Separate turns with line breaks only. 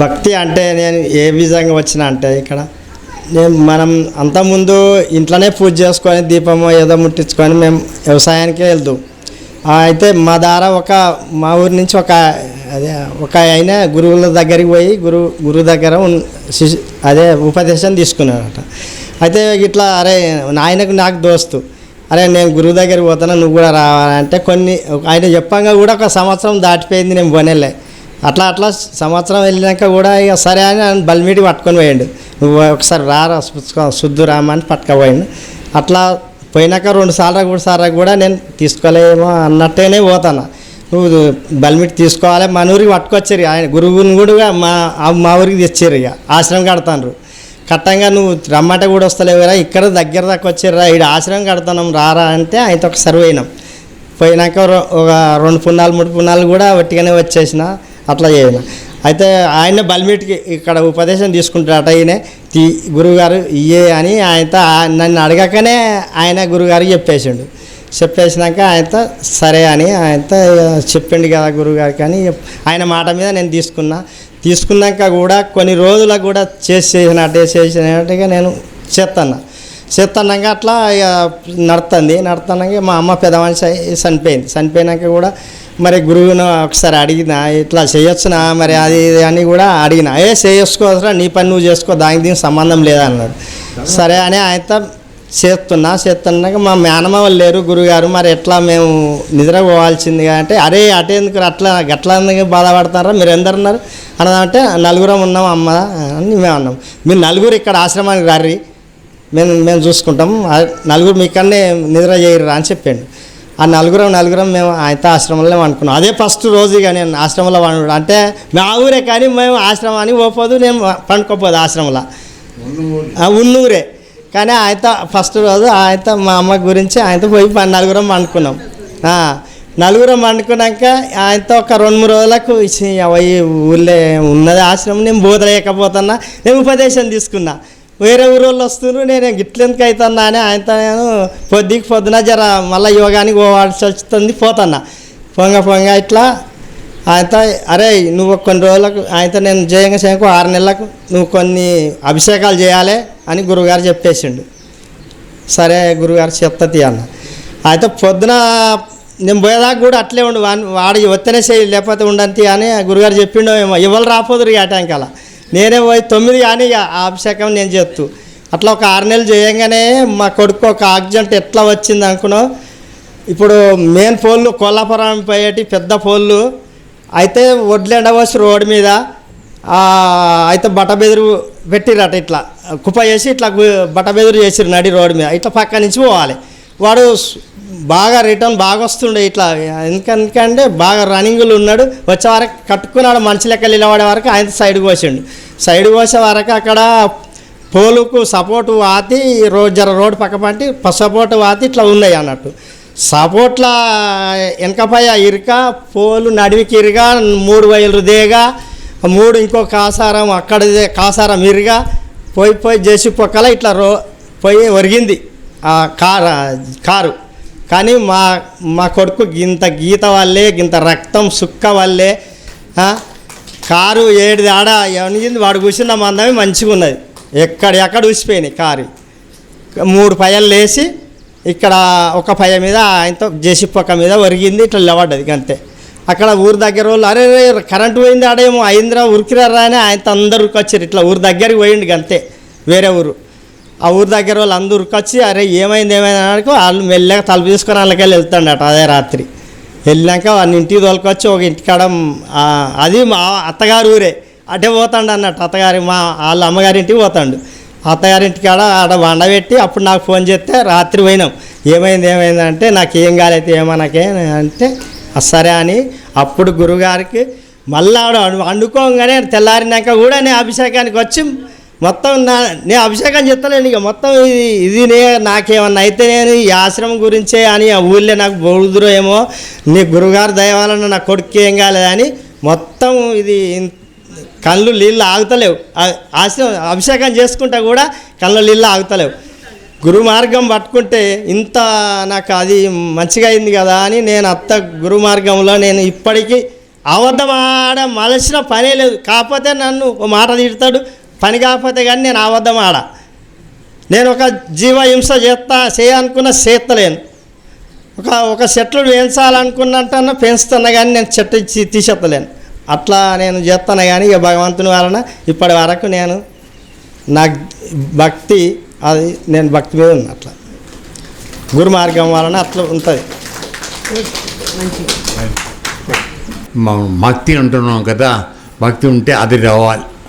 భక్తి అంటే నేను ఏ విధంగా వచ్చిన అంటే ఇక్కడ నేను మనం అంతకుముందు ఇంట్లోనే పూజ చేసుకొని దీపము ఏదో ముట్టించుకొని మేము వ్యవసాయానికి వెళ్తాం. అయితే మా ద్వారా ఒక మా ఊరి నుంచి ఒక అదే ఒక ఆయన గురువుల దగ్గరికి పోయి గురు గురువు దగ్గర ఉన్- అదే ఉపదేశం తీసుకున్నాడట అయితే ఇట్లా అరే నాయనకు నాకు దోస్తు. అరే నేను గురువు దగ్గరికి పోతాను నువ్వు కూడా రావాలంటే కొన్ని ఆయన చెప్పంగా కూడా ఒక సంవత్సరం దాటిపోయింది నేను పోనేలే. అట్లా అట్లా సంవత్సరం వెళ్ళినాక కూడా ఇక సరే అని ఆయన పట్టుకొని పోయాడు. నువ్వు ఒకసారి రారా శుద్ధు రామని పట్టుకపోయాడు. అట్లా పోయినాక రెండు సార్లు కూడా సార్లు కూడా నేను తీసుకోలేమో అన్నట్టేనే పోతాను. నువ్వు బల్మిట్ తీసుకోవాలి మన ఊరికి పట్టుకొచ్చారు ఆయన గురువుని కూడా మా మా ఊరికి తెచ్చారు ఇక. ఆశ్రమం కడతాను కట్టంగా నువ్వు రమ్మంటే కూడా వస్తలేవు ఇక్కడ దగ్గర దాకా వచ్చారా ఇక్కడ ఆశ్రమం కడతాం రారా అంటే ఆయనతో ఒకసారి పోయినాం. పోయినాక ఒక రెండు పున్నాలు మూడు పున్నాలు కూడా ఒట్టిగానే వచ్చేసిన. అట్లా చేయను అయితే ఆయన బల్మీటికి ఇక్కడ ఉపదేశం తీసుకుంటాడట ఈయన. తీ గురువుగారు ఇయ్యే అని ఆయనతో నన్ను అడగకనే ఆయన గురువుగారికి చెప్పేసిండు. చెప్పేసినాక ఆయనతో సరే అని ఆయనతో చెప్పిండు కదా గురువుగారికి అని ఆయన మాట మీద నేను తీసుకున్నా. తీసుకున్నాక కూడా కొన్ని రోజులకు కూడా చేసి చేసినట్టే చేసినట్టుగా నేను చేస్తాను చేస్తున్నాక అట్లా ఇక నడుతుంది నడుతున్నాక మా అమ్మ పెద్ద చనిపోయింది. చనిపోయినాక కూడా మరి గురువును ఒకసారి అడిగిన ఇట్లా చేయొచ్చునా? మరి అది అని కూడా అడిగిన. ఏ చేసుకోవసరా నీ పని నువ్వు చేసుకో దానికి దీనికి సంబంధం లేదన్నాడు సరే అని ఆయనతో చేస్తున్నా చేస్తున్నాక మా మేనమ్మ వాళ్ళు లేరు గురుగారు. మరి ఎట్లా మేము నిద్ర పోవాల్సింది అంటే అరే అటేందుకు అట్లా గట్లా బాధపడతారా? మీరు ఎందరు ఉన్నారు? అన్నదంటే నలుగురం ఉన్నాం అమ్మ అని మేము అన్నాం. మీరు నలుగురు ఇక్కడ ఆశ్రమానికి రారి మేము మేము చూసుకుంటాం. నలుగురు మీ ఇక్కడనే నిద్ర చేయరు అని చెప్పాడు. ఆ నలుగురం నలుగురం మేము ఆయనతో ఆశ్రమంలో అనుకున్నాం అదే ఫస్ట్ రోజు ఇక నేను ఆశ్రమంలో వండు అంటే మా ఊరే కానీ మేము ఆశ్రమానికి పోపోదు నేను పండుకోపోదు ఆశ్రమంలో. ఉన్నూరే. కానీ ఆయనతో ఫస్ట్ రోజు ఆయనతో మా అమ్మ గురించి ఆయనతో పోయి నలుగురం వండుకున్నాం. ఆ, నలుగురం వండుకున్నాక ఆయనతో ఒక రెండు మూడు రోజులకు ఈ ఊళ్ళో ఉన్నది ఆశ్రమం నేను బోధలేకపోతున్నా నేను ఉపదేశం తీసుకున్నా. వేరే ఊరోళ్ళు వస్తున్నారు నేను గిట్లెందుకు అవుతున్నా అని ఆయనతో నేను పొద్దుకి పొద్దున జర మళ్ళీ యోగానికి పోవాల్సి వస్తుంది పోతున్నా. పొంగ పొంగ ఇట్లా ఆయనతో అరే నువ్వు కొన్ని రోజులకు ఆయనతో నేను జయంగా చేయకు ఆరు నెలలకు నువ్వు కొన్ని అభిషేకాలు చేయాలి అని గురువుగారు చెప్పేసిండు. సరే గురుగారు చెప్తుంది అన్న. అయితే పొద్దున నేను పోయేదాకా కూడా అట్లే ఉండు వాడి వాడు వత్తనే చేయి లేకపోతే ఉండంతి అని గురుగారు చెప్పిండో ఏమో. ఎవరు రాపోదురు ఈ అలా నేనే పోయి తొమ్మిది కానీ ఇక ఆ అభిషేకం నేను చేస్తూ అట్లా ఒక ఆరు నెలలు చేయంగానే మా కొడుకు ఒక యాక్సిడెంట్ ఎట్లా వచ్చింది అనుకున్నావు? ఇప్పుడు మెయిన్ పోళ్ళు కొల్లాపురం పోయేటి పెద్ద పోళ్ళు అయితే వడ్లు ఎండవచ్చి రోడ్డు మీద ఆ, అయితే బట్టబెదురు పెట్టిరట ఇట్లా. కుప్ప చేసి ఇట్లా బట్ట బెదురు చేసిరు నడి రోడ్డు మీద. ఇట్లా పక్క నుంచి పోవాలి. వాడు బాగా రిటర్న్ బాగా వస్తుండే ఇట్లా. ఎందుకంటే బాగా రన్నింగ్లు ఉన్నాడు. వచ్చే వరకు కట్టుకున్నాడు మనిషి లెక్క నిలబడే వరకు ఆయన సైడ్ కోసిండు సైడ్ కోసే వరకు అక్కడ పోలుకు సపోర్ట్ వాతి రోజు జర రోడ్ పక్క పంటి సపోర్ట్ వాతి ఇట్లా ఉన్నాయి అన్నట్టు. సపోర్ట్ల వెనకపై ఇరుక పోలు నడివికి ఇరుగా మూడు వైలు దేగా మూడు ఇంకో కాసారం అక్కడ కాసారం ఇరుగా పోయి పోయి చేసి పొక్కల ఇట్లా రో పోయి ఒరిగింది. ఆ కారు కారు. కానీ మా మా కొడుకు గింత గీత వల్లే ఇంత రక్తం సుక్క వల్లే కారు ఏడు ఆడ ఏమనింది వాడు కూర్చున్న మందమే మంచిగా ఉన్నది. ఎక్కడ ఎక్కడ ఊసిపోయినాయి కారు. మూడు పయలు లేచి ఇక్కడ ఒక పయ మీద ఆయనతో జేసీ పక్క మీద ఒరిగింది ఇట్లా లేవడ్డది అంతే అక్కడ ఊరు దగ్గర వాళ్ళు అరే రే కరెంటు పోయింది ఆడేమో అయిందిరా ఉరికిరారా అని ఆయనతో అందరు ఉరికొచ్చారు. ఇట్లా ఊరు దగ్గరికి పోయిండు అంతే వేరే ఊరు. ఆ ఊరి దగ్గర వాళ్ళు అందరు వచ్చి అరే ఏమైంది ఏమైంది? అన్నాడు వాళ్ళు మెల్లగా తలుపు తీసుకొని వాళ్ళకెళ్ళి వెళ్తాడట అదే రాత్రి. వెళ్ళాక వాళ్ళ ఇంటికి తోలుకొచ్చి ఒక ఇంటికాడ అది మా అత్తగారు ఊరే. అటే పోతాడు అన్నట్టు అత్తగారి మా వాళ్ళ అమ్మగారి ఇంటికి పోతాడు. అత్తగారింటికి ఆడ ఆడ వండబెట్టి అప్పుడు నాకు ఫోన్ చేస్తే రాత్రి పోయినాం. ఏమైంది ఏమైంది? అంటే నాకు ఏం కాలేదు ఏమనకే అంటే సరే అని అప్పుడు గురుగారికి మళ్ళీ ఆడ వండుకోగానే తెల్లారినాక కూడా నేను అభిషేకానికి వచ్చి మొత్తం నా నేను అభిషేకం చెప్తలేను ఇక. మొత్తం ఇది ఇది నే నాకేమన్నా అయితే నేను ఈ ఆశ్రమం గురించే అని ఆ ఊళ్ళో నాకు బోడుదురో ఏమో నీ గురుగారు దయవాలన్న నా కొడుకు ఏం కాలేదని మొత్తం ఇది కళ్ళు నీళ్ళు ఆగుతలేవు. ఆశ్రమం అభిషేకం చేసుకుంటా కూడా కళ్ళు నీళ్ళు ఆగుతలేవు. గురు మార్గం పట్టుకుంటే ఇంత నాకు అది మంచిగా అయింది కదా అని నేను అత్త గురు మార్గంలో నేను ఇప్పటికీ అబద్ధం ఆడ మలసిన పనే లేదు. కాకపోతే నన్ను ఓ మాట తిడతాడు పని కాకపోతే కానీ నేను అబద్ధం ఆడ. నేను ఒక జీవహింస చేస్తా చేయాలనుకున్న చేస్తలేను ఒక ఒక చెట్లు పెంచాలనుకున్నట్టన్నా పెంచుతున్నా కానీ నేను చెట్టు తీసేత్తలేను. తీసేస్తలేను అట్లా నేను చేస్తాను కానీ ఇక భగవంతుని వలన ఇప్పటి వరకు నేను నాకు భక్తి అది నేను భక్తి మీద ఉన్నా అట్లా. గురు మార్గం వలన అట్లా ఉంటుంది.
భక్తి అంటున్నాం కదా భక్తి ఉంటే అది రావాలి.